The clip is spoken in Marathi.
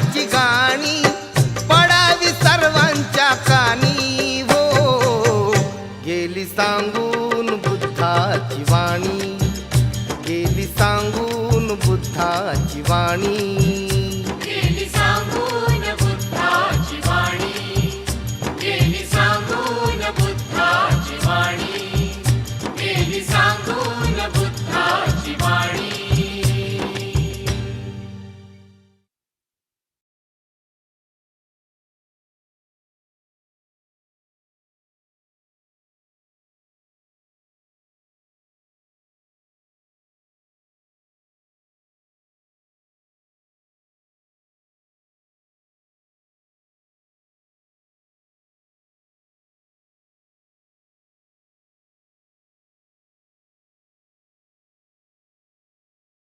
प्रेमाची गाणी पडावी सर्वांच्या कानी हो. गेली सांगून बुद्धाची वाणी गेली सांगून बुद्धाची वाणी.